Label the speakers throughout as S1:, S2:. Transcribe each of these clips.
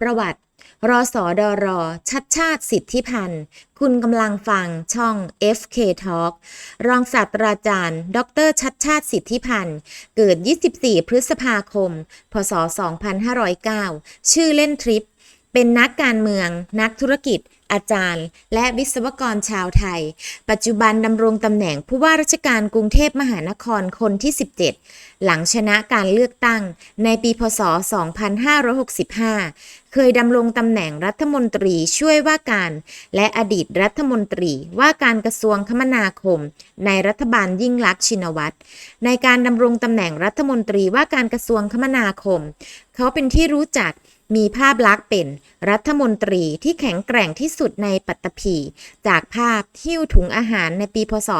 S1: ประวัติ รอสอดอรอ ชัดชาติสิทธิพันธ์ คุณกำลังฟังช่อง FK Talk รองศาสตราจารย์ ดร ชัดชาติสิทธิพันธ์ เกิด 24 พฤษภาคม พศ 2509 ชื่อเล่นทริป เป็นนักการเมือง นักธุรกิจ อาจารย์ และวิศวกรชาวไทย ปัจจุบันดำรงตำแหน่งผู้ว่าราชการกรุงเทพมหานครคนที่ 17 หลังชนะการเลือกตั้งในปีพศ 2565 เคยดำรงตำแหน่งรัฐมนตรีช่วยว่าการ และอดีตรัฐมนตรีว่าการกระทรวงคมนาคม ในรัฐบาลยิ่งลักษณ์ชินวัตรในการดำรงตำแหน่งรัฐมนตรีว่าการกระทรวงคมนาคม เขาเป็นที่รู้จัก มีภาพลักษณ์เป็นรัฐมนตรีที่แข็งแกร่งที่สุดในปัตตภีจากภาพหิ้วถุงอาหารในปีพศ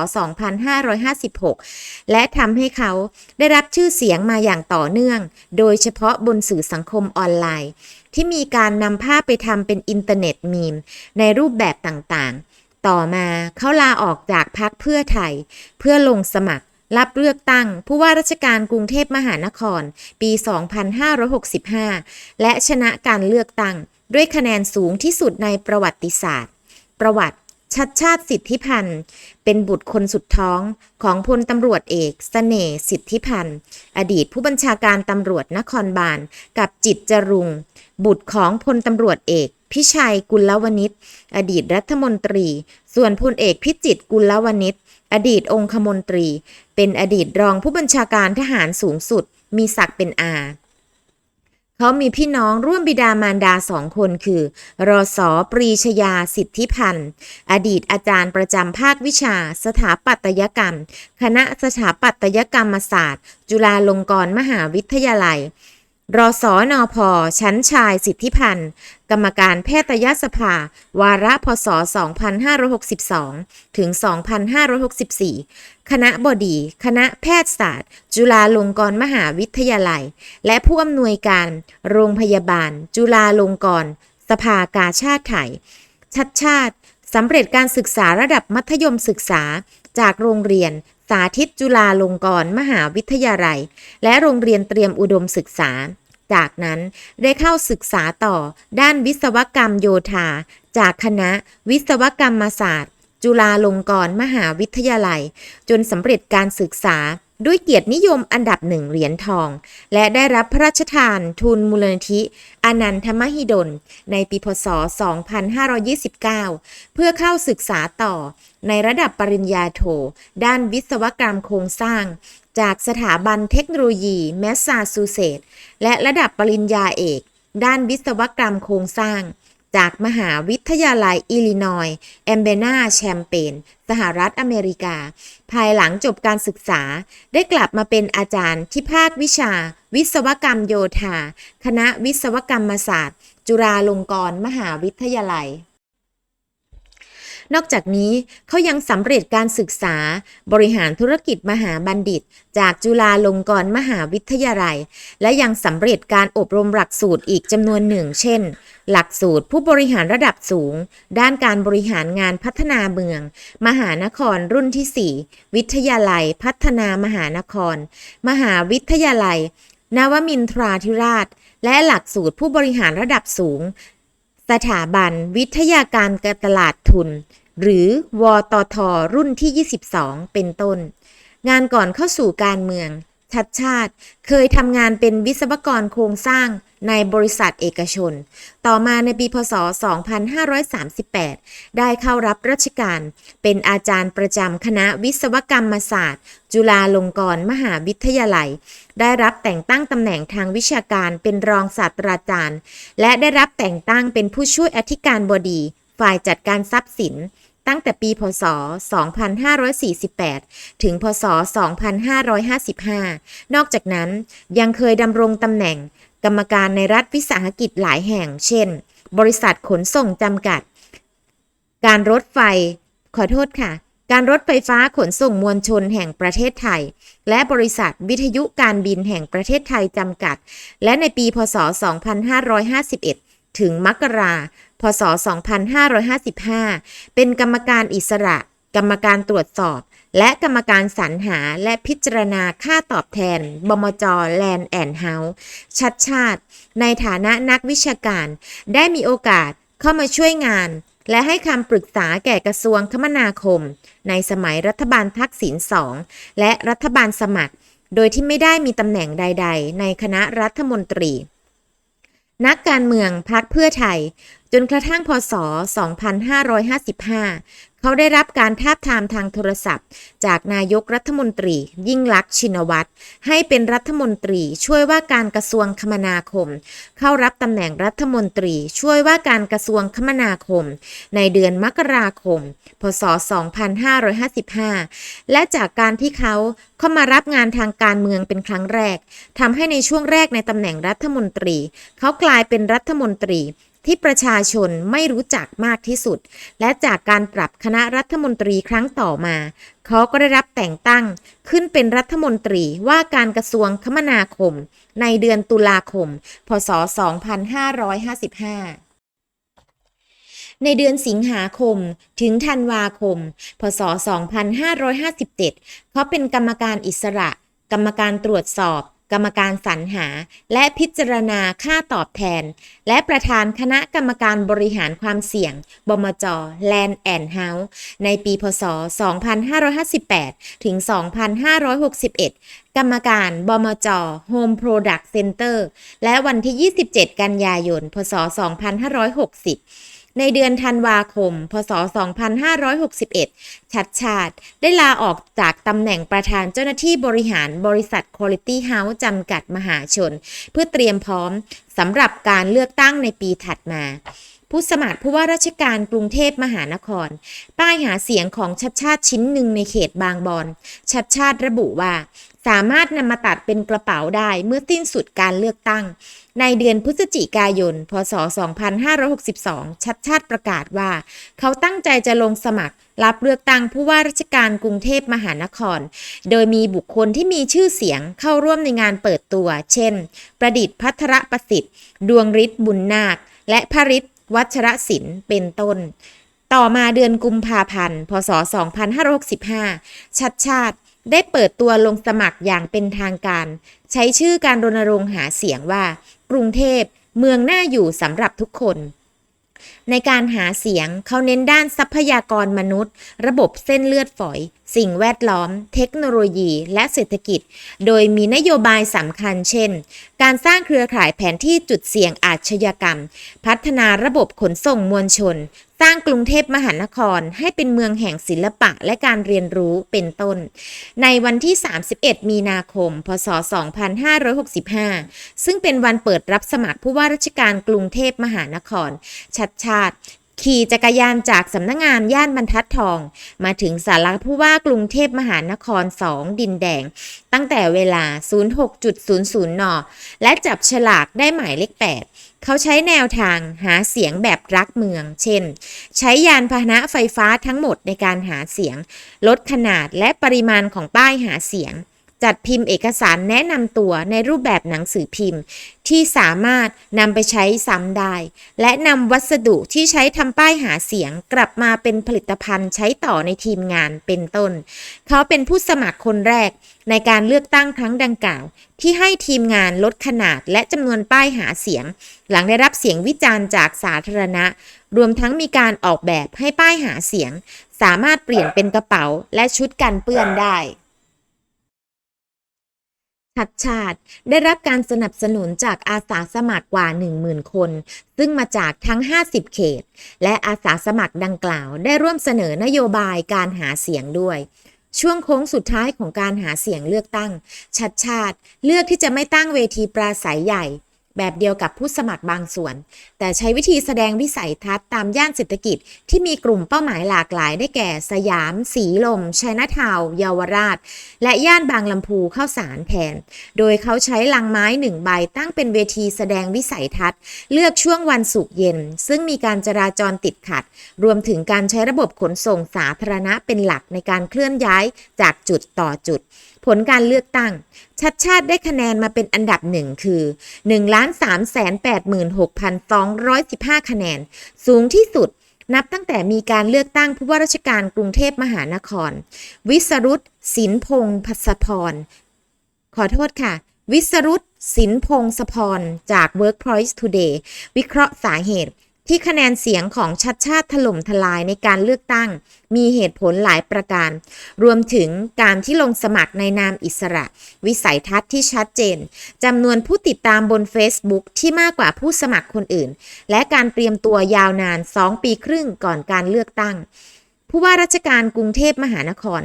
S1: 2556 และทำให้เขาได้รับชื่อเสียงมาอย่างต่อเนื่อง โดยเฉพาะบนสื่อสังคมออนไลน์ ที่มีการนำภาพไปทำเป็นอินเทอร์เน็ตมีม ในรูปแบบต่างๆ ต่อมาเขาลาออกจากพรรคเพื่อไทย เพื่อลงสมัคร รับเลือกตั้ง ผู้ว่าราชการกรุงเทพมหานคร ปี 2565 และชนะการเลือกตั้ง ด้วยคะแนนสูงที่สุดในประวัติศาสตร์ ประวัติ ชัดชาติสิทธิพันธ์ เป็นบุตรคนสุดท้องของพลตำรวจเอกสเสน่ห์สิทธิพันธ์ อดีตผู้บัญชาการตำรวจนครบาล กับจิตจรุง บุตรของพลตำรวจเอกพิชัยกุลวณิชอดีตรัฐมนตรี ส่วนพลเอกพิจิตรกุลวณิช อดีตองคมนตรี เป็นอดีตรองผู้บัญชาการทหารสูงสุด มีศักดิ์เป็นอา เขามีพี่น้องร่วมบิดามารดาสองคนคือ รอสอปรีชยาสิทธิพันธ์ อดีตอาจารย์ประจำภาควิชา สถาปัตยกรรม คณะสถาปัตยกรรมศาสตร์ จุฬาลงกรณ์มหาวิทยาลัย รอสอนอพอชั้นชายสิทธิพันธ์ กรรมการแพทยสภา วาระพศ 2562 ถึง 2564 คณะบดี คณะแพทยศาสตร์ จุฬาลงกรณ์มหาวิทยาลัย และผู้อำนวยการ โรงพยาบาล จุฬาลงกรณ์สภากาชาติไทย ชัดชาติสำเร็จการศึกษาระดับมัธยมศึกษาจากโรงเรียน สาธิตจุฬาลงกรณ์มหาวิทยาลัย และโรงเรียนเตรียมอุดมศึกษา จากนั้นได้เข้าศึกษาต่อด้านวิศวกรรมโยธา จากคณะวิศวกรรมศาสตร์ จุฬาลงกรณ์มหาวิทยาลัย จนสำเร็จการศึกษา ด้วยเกียรตินิยมอันดับหนึ่งเหรียญทอง และได้รับพระราชทานทุนมูลนิธิอนันทมหิดล ในปีพศ 2529 เพื่อเข้าศึกษาต่อในระดับปริญญาโท ด้านวิศวกรรมโครงสร้าง จากสถาบันเทคโนโลยีแมสซาชูเซตส์และระดับปริญญาเอก ด้านวิศวกรรมโครงสร้าง จากมหาวิทยาลัยอิลลินอยส์แอมเบนาแชมเปญสหรัฐอเมริกา ภายหลังจบการศึกษา ได้กลับมาเป็นอาจารย์ที่ภาควิชา วิศวกรรมโยธา คณะวิศวกรรมศาสตร์ จุฬาลงกรณ์มหาวิทยาลัย นอกจากนี้เขายังสำเร็จการศึกษาบริหารธุรกิจมหาบัณฑิต จากจุฬาลงกรณ์มหาวิทยาลัย และยังสำเร็จการอบรมหลักสูตรอีกจำนวนหนึ่ง เช่น หลักสูตรผู้บริหารระดับสูง ด้านการบริหารงานพัฒนาเมือง มหานครรุ่นที่ 4 วิทยาลัยพัฒนามหานคร มหาวิทยาลัยนวมินทราธิราช และหลักสูตรผู้บริหารระดับสูง สถาบันวิทยาการการตลาดทุน หรือวตทรุ่นที่ 22 เป็นต้น งานก่อนเข้าสู่การเมือง ชัดชาติ เคยทำงานเป็นวิศวกรโครงสร้างในบริษัทเอกชน ต่อมาในปีพศ 2538 ได้เข้ารับราชการ เป็นอาจารย์ประจำคณะวิศวกรรมศาสตร์ จุฬาลงกรณ์มหาวิทยาลัย ได้รับแต่งตั้งตำแหน่งทางวิชาการเป็นรองศาสตราจารย์ และได้รับแต่งตั้งเป็นผู้ช่วยอธิการบดี ฝ่ายจัดการทรัพย์สิน ตั้งแต่ปีพศ 2548 ถึงพศ 2555 นอกจากนั้นยังเคยดำรงตำแหน่งกรรมการในรัฐวิสาหกิจหลายแห่ง เช่น บริษัทขนส่งจำกัด การรถไฟ ขอโทษค่ะ การรถไฟฟ้าขนส่งมวลชนแห่งประเทศไทย และบริษัทวิทยุการบินแห่งประเทศไทยจำกัด และในปีพศ 2551 ถึงมกราพศ 2555 เป็นกรรมการอิสระ กรรมการตรวจสอบ และกรรมการสรรหาและพิจารณาค่าตอบแทน บมจแลนด์แอนด์เฮาส์ชัดชาติ ในฐานะนักวิชาการ ได้มีโอกาสเข้ามาช่วยงาน และให้คำปรึกษาแก่กระทรวงคมนาคม ในสมัยรัฐบาลทักษิณสองและรัฐบาลสมัคร โดยที่ไม่ได้มีตำแหน่งใด ๆ ในคณะรัฐมนตรี นักการเมืองพักเพื่อไทย จนกระทั่งพศ 2555 เขาได้รับการทาบทามทางโทรศัพท์ จากนายกรัฐมนตรี ยิ่งลักษณ์ชินวัตรให้เป็นรัฐมนตรีช่วยว่าการกระทรวงคมนาคม เข้ารับตำแหน่งรัฐมนตรีช่วยว่าการกระทรวงคมนาคม ในเดือนมกราคม พศ 2555 และจากการที่เขาเข้ามารับงานทางการเมืองเป็นครั้งแรกทำให้ในช่วงแรกในตำแหน่งรัฐมนตรี เขากลายเป็นรัฐมนตรี ที่ประชาชนไม่รู้จักมากที่สุด และจากการปรับคณะรัฐมนตรีครั้งต่อมา เขาก็ได้รับแต่งตั้งขึ้นเป็นรัฐมนตรีว่าการกระทรวงคมนาคม ในเดือนตุลาคม พศ 2555ในเดือนสิงหาคมถึงธันวาคม พศ 2557 เขาเป็นกรรมการอิสระ กรรมการตรวจสอบ กรรมการสรรหา และพิจารณาค่าตอบแทน และประธานคณะกรรมการบริหารความเสี่ยง บมจ Land and House ในปีพศ 2558 ถึง 2561 กรรมการบมจ Home Product Center และวันที่ 27 กันยายน พศ 2560 ในเดือนธันวาคม พศ 2561 ชัดชาติ ได้ลาออกจากตำแหน่งประธานเจ้าหน้าที่บริหารบริษัท Quality House จำกัดมหาชน เพื่อเตรียมพร้อมสำหรับการเลือกตั้งในปีถัดมา ผู้สมัครผู้ว่าราชการกรุงเทพมหานคร ป้ายหาเสียงของชัดชาติชิ้นหนึ่งในเขตบางบอน ชัดชาติระบุว่า สามารถนำมาตัดเป็นกระเป๋าได้เมื่อสิ้นสุดการเลือกตั้ง ในเดือนพฤศจิกายน พศ 2562 ชัดชาติประกาศว่า เขาตั้งใจจะลงสมัครรับเลือกตั้งผู้ว่าราชการกรุงเทพมหานคร โดยมีบุคคลที่มีชื่อเสียงเข้าร่วมในงานเปิดตัว เช่น ประดิษฐ์พัทรประสิทธิ์ ดวงฤทธิ์บุญนาค และพระฤทธิ์ วัชรศิลป์เป็นต้น ต่อมาเดือนกุมภาพันธ์ พศ 2565 ชัดชาติได้เปิดตัวลงสมัครอย่างเป็นทางการ ใช้ชื่อการรณรงค์หาเสียงว่า กรุงเทพเมืองน่าอยู่สำหรับทุกคน ในการหาเสียงเขาเน้นด้านทรัพยากรมนุษย์ ระบบเส้นเลือดฝอย สิ่งแวดล้อม เทคโนโลยี และเศรษฐกิจ โดยมีนโยบายสำคัญเช่น การสร้างเครือข่ายแผนที่จุดเสี่ยงอาชญากรรม พัฒนาระบบขนส่งมวลชน สร้างกรุงเทพมหานครให้เป็นเมืองแห่งศิลปะและการเรียนรู้เป็นต้น ในวันที่ 31 มีนาคม พศ 2565 ซึ่งเป็นวันเปิดรับสมัครผู้ว่าราชการกรุงเทพมหานคร ชัดชาติขี่จักรยานจากสำนักงงานย่านบรรทัดทอง มาถึงสารผู้ว่ากรุงเทพมหานคร 2 ดินแดง ตั้งแต่เวลา 06.00 น และจับฉลากได้หมายเลข 8 เขาใช้แนวทางหาเสียงแบบรักเมือง เช่น ใช้ยานพาหนะไฟฟ้าทั้งหมดในการหาเสียง ลดขนาดและปริมาณของป้ายหาเสียงจัดพิมพ์เอกสารแนะนำตัวในรูปแบบหนังสือพิมพ์ ที่สามารถนำไปใช้ซ้ำได้ และนำวัสดุที่ใช้ทำป้ายหาเสียงกลับมาเป็นผลิตภัณฑ์ใช้ต่อในทีมงานเป็นต้น เขาเป็นผู้สมัครคนแรกในการเลือกตั้งครั้งดังกล่าว ที่ให้ทีมงานลดขนาดและจำนวนป้ายหาเสียง หลังได้รับเสียงวิจารณ์จากสาธารณะ รวมทั้งมีการออกแบบให้ป้ายหาเสียง สามารถเปลี่ยนเป็นกระเป๋าและชุดกันเปื้อนได้ ชัดชาติได้รับการสนับสนุนจากอาสาสมัครกว่า 10,000 คน ซึ่งมาจากทั้ง 50 เขต และอาสาสมัครดังกล่าว ได้ร่วมเสนอนโยบายการหาเสียงด้วย ช่วงโค้งสุดท้ายของการหาเสียงเลือกตั้ง ชัดชาติ เลือกที่จะไม่ตั้งเวทีปราศัยใหญ่ แบบเดียวกับผู้สมัครบางส่วน แต่ใช้วิธีแสดงวิสัยทัศน์ตามย่านเศรษฐกิจที่มีกลุ่มเป้าหมายหลากหลายได้แก่ สยาม สีลมชัยนาทาวน์เยาวราช และย่านบางลำพูเข้าสารแทน โดยเขาใช้ลังไม้หนึ่งใบตั้งเป็นเวทีแสดงวิสัยทัศน์ เลือกช่วงวันศุกเย็น ซึ่งมีการจราจรติดขัด รวมถึงการใช้ระบบขนส่งสาธารณะเป็นหลักในการเคลื่อนย้ายจากจุดต่อจุดผลการเลือกตั้ง ชัดชาติได้คะแนนมาเป็นอันดับหนึ่งคือ 1 3 8 6 2 1 5 คะแนน สูงที่สุดนับตั้งแต่มีการเลือกตั้งผู้ว่าราชการกรุงเทพมหานคร วิสรุตสินพงษ์พัสพร ขอโทษค่ะ วิสรุตสินพงศพร จาก Workpoint Today วิเคราะห์สาเหตุ ที่คะแนนเสียงของชัดชาติถล่มทลายในการเลือกตั้ง มีเหตุผลหลายประการ รวมถึงการที่ลงสมัครในนามอิสระ วิสัยทัศน์ที่ชัดเจนจำนวนผู้ติดตามบน Facebook ที่มากกว่าผู้สมัครคนอื่น และการเตรียมตัวยาวนาน 2 ปีครึ่งก่อนการเลือกตั้ง ผู้ว่าราชการกรุงเทพมหานคร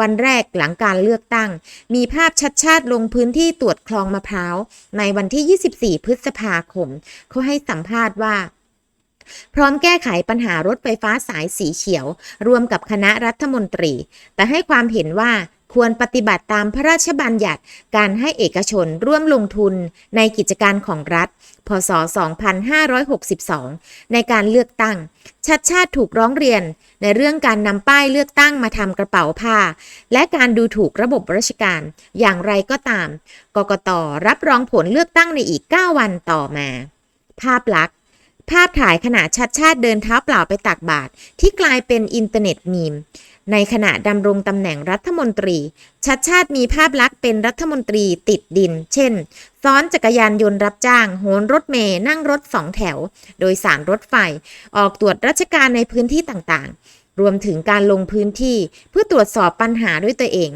S1: วันแรกหลังการเลือกตั้ง มีภาพชัดชาติลงพื้นที่ตรวจคลองมะพร้าว ในวันที่ 24 พฤษภาคม เขาให้สัมภาษณ์ว่า พร้อมแก้ไขปัญหารถไฟฟ้าสายสีเขียว รวมกับคณะรัฐมนตรี แต่ให้ความเห็นว่าควรปฏิบัติตามพระราชบัญญัติการให้เอกชนร่วมลงทุนในกิจการของรัฐ พศ 2562 ในการเลือกตั้ง ชัดชาติถูกร้องเรียนในเรื่องการนำป้ายเลือกตั้งมาทำกระเป๋าผ้า และการดูถูกระบบราชการ อย่างไรก็ตาม กกตรับรองผลเลือกตั้งในอีก 9 วันต่อมา ภาพลักษณ์ ภาพถ่ายขณะชัดชาติเดินเท้าเปล่าไปตักบาตรที่กลายเป็นอินเทอร์เน็ตมีม ในขณะดำรงตำแหน่งรัฐมนตรี ชัดชาติมีภาพลักษณ์เป็นรัฐมนตรีติดดิน เช่น ซ้อนจักรยานยนต์รับจ้าง โหนรถเมย์นั่งรถสองแถว โดยสารรถไฟ ออกตรวจราชการในพื้นที่ต่างๆ รวมถึงการลงพื้นที่เพื่อตรวจสอบปัญหาด้วยตัวเอง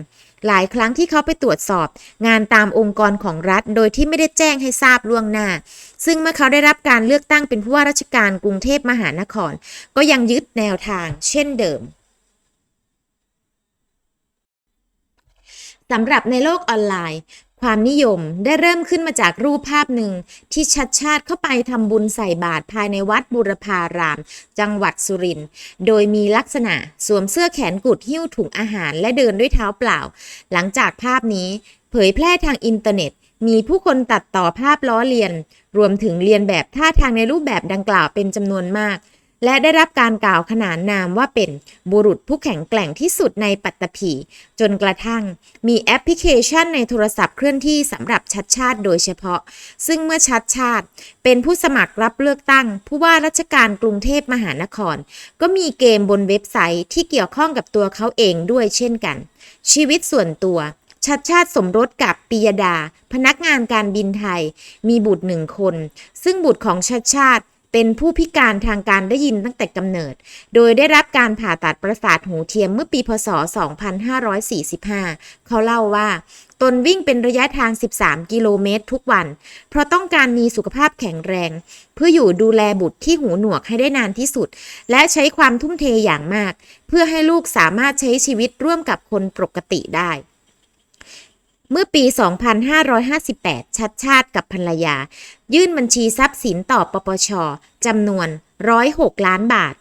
S1: หลายครั้งที่เขาไปตรวจสอบ งานตามองค์กรของรัฐ โดยที่ไม่ได้แจ้งให้ทราบล่วงหน้า ซึ่งเมื่อเขาได้รับการเลือกตั้งเป็นผู้ว่าราชการกรุงเทพมหานคร ก็ยังยึดแนวทาง เช่นเดิมสำหรับในโลกออนไลน์ ความนิยมได้เริ่มขึ้นมาจากรูปภาพหนึ่ง ที่ชัดชาติเข้าไปทำบุญใส่บาตรภายในวัดบุรพาราม จังหวัดสุรินทร์โดยมีลักษณะสวมเสื้อแขนกุดหิ้วถุงอาหารและเดินด้วยเท้าเปล่า หลังจากภาพนี้ เผยแพร่ทางอินเทอร์เน็ต มีผู้คนตัดต่อภาพล้อเลียน รวมถึงเรียนแบบท่าทางในรูปแบบดังกล่าวเป็นจำนวนมาก และได้รับการกล่าวขนานนามว่าเป็นบุรุษผู้แข็งแกร่งที่สุดในปัตตภีจนกระทั่งมีแอปพลิเคชันในโทรศัพท์เคลื่อนที่สำหรับชัดชาติโดยเฉพาะ ซึ่งเมื่อชัดชาติ เป็นผู้สมัครรับเลือกตั้ง ผู้ว่าราชการกรุงเทพมหานคร ก็มีเกมบนเว็บไซต์ที่เกี่ยวข้องกับตัวเขาเองด้วยเช่นกัน ชีวิตส่วนตัวชัดชาติสมรสกับปิยดา พนักงานการบินไทย มีบุตรหนึ่งคน ซึ่งบุตรของชัดชาติ เป็นผู้พิการทางการได้ยินตั้งแต่กำเนิด โดยได้รับการผ่าตัดประสาทหูเทียมเมื่อปีพศ 2545 เขาเล่าว่า ตนวิ่งเป็นระยะทาง 13 กิโลเมตรทุกวัน เพราะต้องการมีสุขภาพแข็งแรง เพื่ออยู่ดูแลบุตรที่หูหนวกให้ได้นานที่สุด และใช้ความทุ่มเทอย่างมาก เพื่อให้ลูกสามารถใช้ชีวิตร่วมกับคนปกติได้ เมื่อปี 2558 ชัดชาติกับภรรยา ยื่นบัญชีทรัพย์สินต่อปปชจำนวน 106 ล้านบาท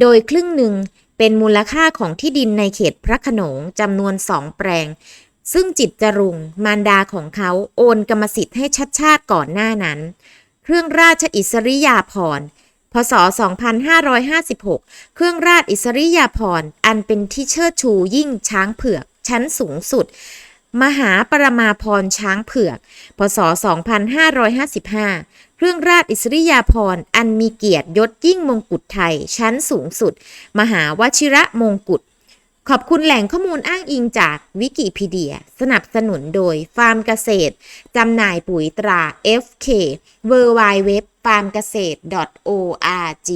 S1: โดยครึ่งหนึ่งเป็นมูลค่าของที่ดินในเขตพระขนงจำนวนสองแปลง ซึ่งจิตจรุง มารดาของเขาโอนกรรมสิทธิ์ให้ชัดชาติก่อนหน้านั้น เครื่องราชอิสริยาภรณ์พศ 2556 เครื่องราชอิสริยาภรณ์อันเป็นที่เชิดชูยิ่งช้างเผือกชั้นสูงสุด มหาปรมาพรณ์ช้างเผือก พศ 2555 เครื่องราชอิสริยาภรณ์อันมีเกียรติยศยิ่งมงกุฎไทย ชั้นสูงสุด มหาวชิระมงกุฎ ขอบคุณแหล่งข้อมูลอ้างอิงจากวิกิพีเดีย สนับสนุนโดย ฟาร์มเกษตร จำหน่ายปุ๋ยตรา FK w w w f a r m เกษตร org